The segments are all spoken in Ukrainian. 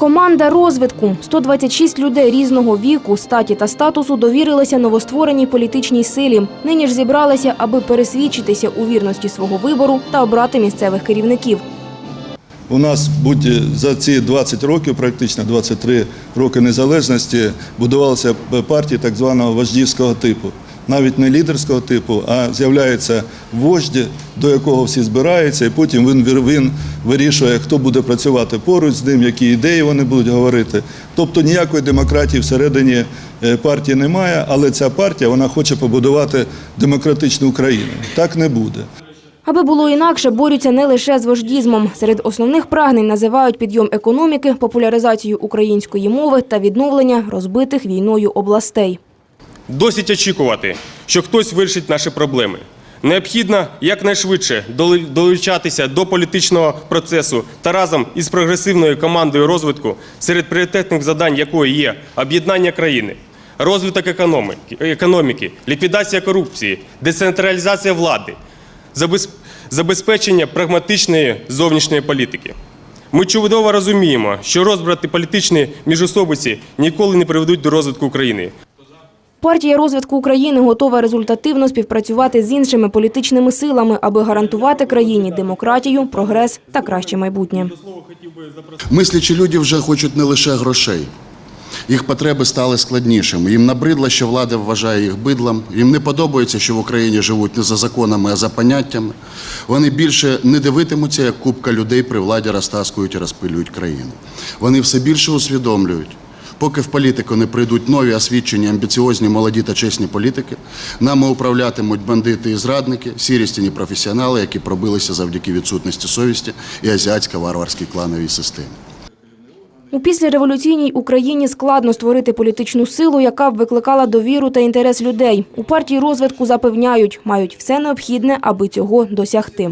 Команда розвитку 126 людей різного віку, статі та статусу довірилися новоствореній політичній силі. Нині ж зібралися, аби пересвідчитися у вірності свого вибору та обрати місцевих керівників. У нас за ці 20 років, практично 23 роки незалежності, будувалися партії так званого вождівського типу. Навіть не лідерського типу, а з'являється вождь, до якого всі збираються, і потім він, він вирішує, хто буде працювати поруч з ним, які ідеї вони будуть говорити. Тобто ніякої демократії всередині е, партії немає, але ця партія вона хоче побудувати демократичну Україну. Так не буде. Аби було інакше, борються не лише з вождізмом. Серед основних прагнень називають підйом економіки, популяризацію української мови та відновлення розбитих війною областей. Досить очікувати, що хтось вирішить наші проблеми. Необхідно якнайшвидше долучатися до політичного процесу та разом із прогресивною командою розвитку, серед пріоритетних завдань якої є об'єднання країни, розвиток економіки, ліквідація корупції, децентралізація влади, забезпечення прагматичної зовнішньої політики. Ми чудово розуміємо, що розбрати політичні міжособиці ніколи не приведуть до розвитку України. Партія розвитку України готова результативно співпрацювати з іншими політичними силами, аби гарантувати країні демократію, прогрес та краще майбутнє. Мислячі люди вже хочуть не лише грошей. Їх потреби стали складнішими. Їм набридло, що влада вважає їх бидлом. Їм не подобається, що в Україні живуть не за законами, а за поняттями. Вони більше не дивитимуться, як купка людей при владі розтаскують і розпилюють країну. Вони все більше усвідомлюють. Поки в політику не прийдуть нові освічені, амбіціозні, молоді та чесні політики, нами управлятимуть бандити і зрадники, сірі стіні професіонали, які пробилися завдяки відсутності совісті і азіатсько-варварській клановій системі. У післяреволюційній Україні складно створити політичну силу, яка б викликала довіру та інтерес людей. У партії розвитку запевняють, мають все необхідне, аби цього досягти.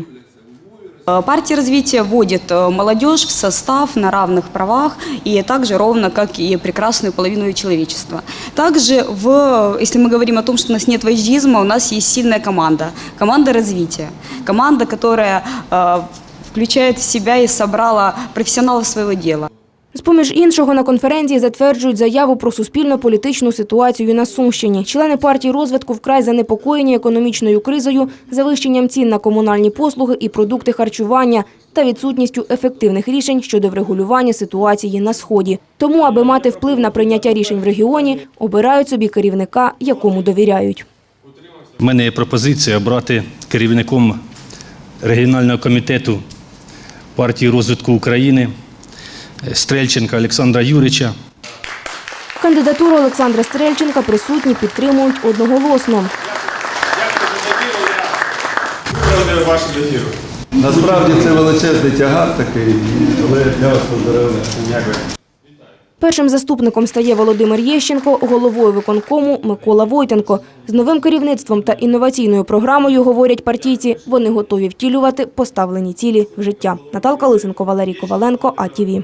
Э, Партия развития вводит э, молодежь в состав на равных правах и также ровно, как и прекрасную половину человечества. Также, в, если мы говорим о том, что у нас нет вождизма, у нас есть сильная команда. Команда развития. Команда, которая э, включает в себя и собрала профессионалов своего дела. З-поміж іншого, на конференції затверджують заяву про суспільно-політичну ситуацію на Сумщині. Члени партії розвитку вкрай занепокоєні економічною кризою, завищенням цін на комунальні послуги і продукти харчування та відсутністю ефективних рішень щодо врегулювання ситуації на Сході. Тому, аби мати вплив на прийняття рішень в регіоні, обирають собі керівника, якому довіряють. У мене є пропозиція обрати керівником регіонального комітету партії розвитку України Стрельченка Олександра Юрича. Кандидатуру Олександра Стрельченка присутні підтримують одноголосно. Виправдаю вашу довіру. Насправді це величезний тягар такий, але я вас поздоровляю. Дякую. Першим заступником стає Володимир Єщенко, головою виконкому Микола Войтенко. З новим керівництвом та інноваційною програмою, говорять партійці, вони готові втілювати поставлені цілі в життя. Наталка Лисенко, Валерій Коваленко, АТВ.